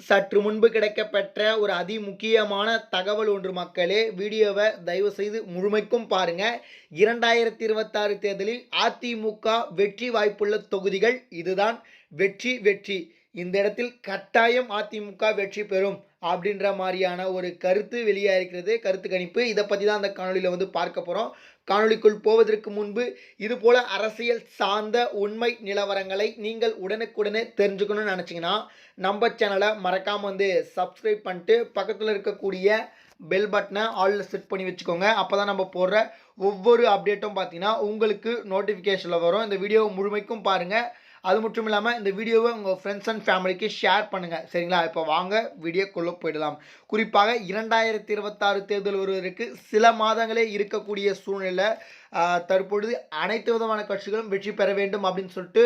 சற்று முன்பு கிடைக்கப்பெற்ற ஒரு அதி முக்கியமான தகவல் ஒன்று மக்களே வீடியோவை தயவு செய்து முழுமைக்கும் பாருங்க. இரண்டாயிரத்தி இருபத்தாறு தேர்தலில் அதிமுக வெற்றி வாய்ப்புள்ள தொகுதிகள் இதுதான். வெற்றி வெற்றி. இந்த இடத்தில் கட்டாயம் அதிமுக வெற்றி பெறும். அப்படின்ற மாதிரியான ஒரு கருத்து வெளியாக இருக்கிறது கருத்து கணிப்பு. இதை பற்றி தான் அந்த காணொலியில் வந்து பார்க்க போகிறோம் காணொலிக்குள் போவதற்கு முன்பு இதுபோல் அரசியல் சார்ந்த உண்மை நிலவரங்களை நீங்கள் உடனுக்குடனே தெரிஞ்சுக்கணும்னு நினச்சிங்கன்னா நம்ம சேனலை மறக்காமல் வந்து சப்ஸ்கிரைப் பண்ணிட்டு பக்கத்தில் இருக்கக்கூடிய பெல் பட்டனை ஆலில் செட் பண்ணி வச்சுக்கோங்க. அப்போ தான் நம்ம போடுற ஒவ்வொரு அப்டேட்டும் பார்த்தீங்கன்னா உங்களுக்கு நோட்டிஃபிகேஷனில் வரும். இந்த வீடியோ முழுமைக்கும் பாருங்கள் அது மட்டும் இல்லாமல் இந்த வீடியோவை உங்கள் ஃப்ரெண்ட்ஸ் அண்ட் ஃபேமிலிக்கு ஷேர் பண்ணுங்கள் சரிங்களா? இப்போ வாங்க வீடியோக்குள்ளே போயிடலாம். குறிப்பாக இரண்டாயிரத்தி இருபத்தாறு தேர்தல் வருவதற்கு சில மாதங்களே இருக்கக்கூடிய சூழ்நிலை தற்பொழுது அனைத்து விதமான கட்சிகளும் வெற்றி பெற வேண்டும் அப்படின்னு சொல்லிட்டு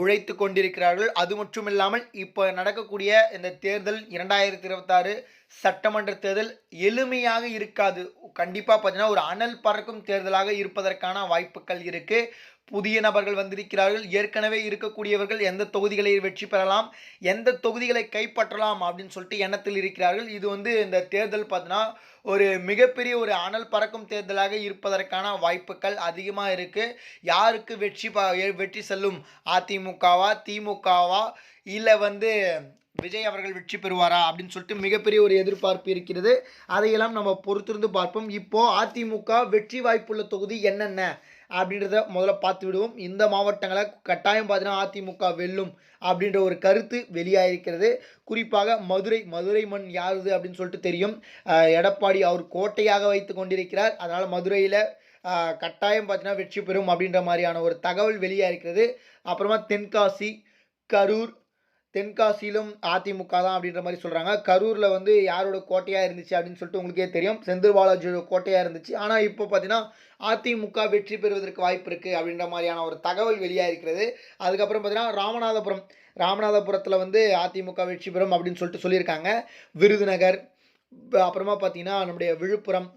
உழைத்து கொண்டிருக்கிறார்கள். அது மட்டும் இல்லாமல் இப்போ நடக்கக்கூடிய இந்த தேர்தல் இரண்டாயிரத்தி இருபத்தாறு சட்டமன்ற தேர்தல் எளிமையாக இருக்காது. கண்டிப்பாக பார்த்தீங்கன்னா ஒரு அனல் பறக்கும் தேர்தலாக இருப்பதற்கான வாய்ப்புகள் இருக்குது புதிய நபர்கள் வந்திருக்கிறார்கள். ஏற்கனவே இருக்கக்கூடியவர்கள் எந்த தொகுதிகளை வெற்றி பெறலாம் எந்த தொகுதிகளை கைப்பற்றலாம் அப்படின்னு சொல்லிட்டு எண்ணத்தில் இருக்கிறார்கள். இது வந்து இந்த தேர்தல் பார்த்தீங்கன்னா ஒரு மிகப்பெரிய ஒரு அனல் பறக்கும் தேர்தலாக இருப்பதற்கான வாய்ப்புகள் அதிகமாக இருக்குது யாருக்கு வெற்றி ப- வெற்றி செல்லும்? அதிமுகவா திமுகவா? இல்லை வந்து விஜய் அவர்கள் வெற்றி பெறுவாரா? அப்படின்னு சொல்லிட்டு மிகப்பெரிய ஒரு எதிர்பார்ப்பு இருக்கிறது. அதையெல்லாம் நம்ம பொறுத்திருந்து பார்ப்போம். இப்போது அதிமுக வெற்றி வாய்ப்புள்ள தொகுதி என்னென்ன? அப்படின்றத முதல்ல பார்த்து விடுவோம். இந்த மாவட்டங்களை கட்டாயம் பார்த்தீங்கன்னா அதிமுக வெல்லும் அப்படின்ற ஒரு கருத்து வெளியாகிருக்கிறது குறிப்பாக மதுரை மதுரை மண் யாருது அப்படின்னு சொல்லிட்டு தெரியும். எடப்பாடி அவர் கோட்டையாக வைத்து கொண்டிருக்கிறார். அதனால் மதுரையில் கட்டாயம் பார்த்தீங்கன்னா வெற்றி பெறும் அப்படின்ற மாதிரியான ஒரு தகவல் வெளியாகிருக்கிறது அப்புறமா தென்காசி கரூர் தென்காசியிலும் அதிமுக தான் அப்படின்ற மாதிரி சொல்கிறாங்க கரூரில் வந்து யாரோட கோட்டையாக இருந்துச்சு அப்படின்னு சொல்லிட்டு உங்களுக்கே தெரியும். செந்தில் பாலாஜியோட கோட்டையாக இருந்துச்சு. ஆனால் இப்போ பார்த்தீங்கன்னா அதிமுக வெற்றி பெறுவதற்கு வாய்ப்பு இருக்குது அப்படின்ற மாதிரியான ஒரு தகவல் வெளியாக இருக்கிறது. அதுக்கப்புறம் பார்த்தீங்கன்னா ராமநாதபுரம் ராமநாதபுரத்தில் வந்து அதிமுக வெற்றி பெறும் அப்படின்னு சொல்லிட்டு சொல்லியிருக்காங்க. விருதுநகர் அப்புறமா பார்த்தீங்கன்னா நம்முடைய விழுப்புரம்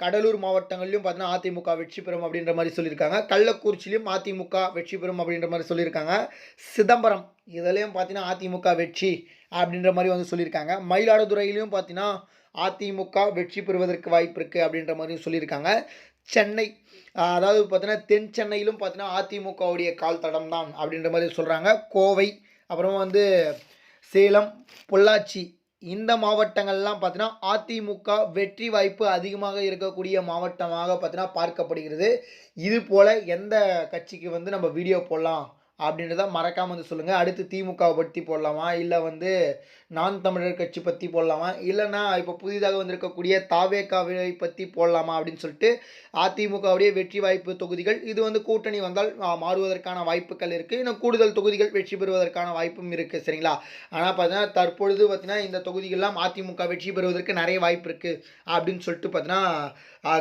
கடலூர் மாவட்டங்கள்லையும் பார்த்தீங்கன்னா அதிமுக வெற்றி பெறும் அப்படின்ற மாதிரி சொல்லியிருக்காங்க. கள்ளக்குறிச்சிலையும் அதிமுக வெற்றி பெறும் அப்படின்ற மாதிரி சொல்லியிருக்காங்க. சிதம்பரம் இதுலேயும் பார்த்தீங்கன்னா அதிமுக வெற்றி அப்படின்ற மாதிரி வந்து சொல்லியிருக்காங்க. மயிலாடுதுறையிலையும் பார்த்தீங்கன்னா அதிமுக வெற்றி பெறுவதற்கு வாய்ப்பு இருக்குது அப்படின்ற மாதிரியும் சொல்லியிருக்காங்க. சென்னை அதாவது பார்த்தீங்கன்னா தென் சென்னையிலும் பார்த்தீங்கன்னா அதிமுகவுடைய கால் தடம் தான் அப்படின்ற மாதிரி சொல்கிறாங்க கோவை அப்புறமா வந்து சேலம் பொள்ளாச்சி இந்த மாவட்டங்கள்லாம் பார்த்தீங்கன்னா அதிமுக வெற்றி வாய்ப்பு அதிகமாக இருக்கக்கூடிய மாவட்டமாக பார்த்தீங்கன்னா பார்க்கப்படுகிறது. இது போல் எந்த கட்சிக்கு வந்து நம்ம வீடியோ போடலாம்? அப்படின்றத மறக்காமல் வந்து சொல்லுங்கள் அடுத்து திமுகவை பற்றி போடலாமா? இல்லை வந்து நான் தமிழர் கட்சி பற்றி போடலாமா? இல்லைன்னா இப்போ புதிதாக வந்திருக்கக்கூடிய தாவேக்காவை பற்றி போடலாமா? அப்படின்னு சொல்லிட்டு அதிமுகவுடைய வெற்றி வாய்ப்பு தொகுதிகள் இது வந்து கூட்டணி வந்தால் மாறுவதற்கான வாய்ப்புகள் இருக்குது இன்னும் கூடுதல் தொகுதிகள் வெற்றி பெறுவதற்கான வாய்ப்பும் இருக்குது சரிங்களா? ஆனால் பார்த்தீங்கன்னா தற்பொழுது பார்த்தீங்கன்னா இந்த தொகுதிகள்லாம் அதிமுக வெற்றி பெறுவதற்கு நிறைய வாய்ப்பு இருக்குது அப்படின்னு சொல்லிட்டு பார்த்தீங்கன்னா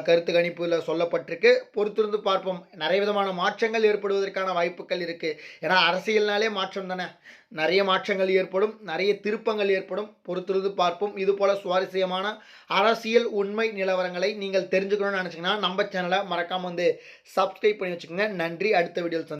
கருத்து கணிப்பில் சொல்லப்பட்டிருக்கு. பொறுத்திருந்து பார்ப்போம். நிறைய விதமான மாற்றங்கள் ஏற்படுவதற்கான வாய்ப்புகள் இருக்குது ஏன்னா அரசியல்னாலே மாற்றம் தானே. நிறைய மாற்றங்கள் ஏற்படும் நிறைய திருப்பங்கள் ஏற்படும். பொறுத்திருந்து பார்ப்போம். இது போல சுவாரஸ்யமான அரசியல் உண்மை நிலவரங்களை நீங்கள் தெரிஞ்சுக்கணும்னு நினச்சிங்கன்னா நம்ம சேனலை மறக்காமல் வந்து சப்ஸ்கிரைப் பண்ணி வச்சுக்கோங்க. நன்றி. அடுத்த வீடியோவில்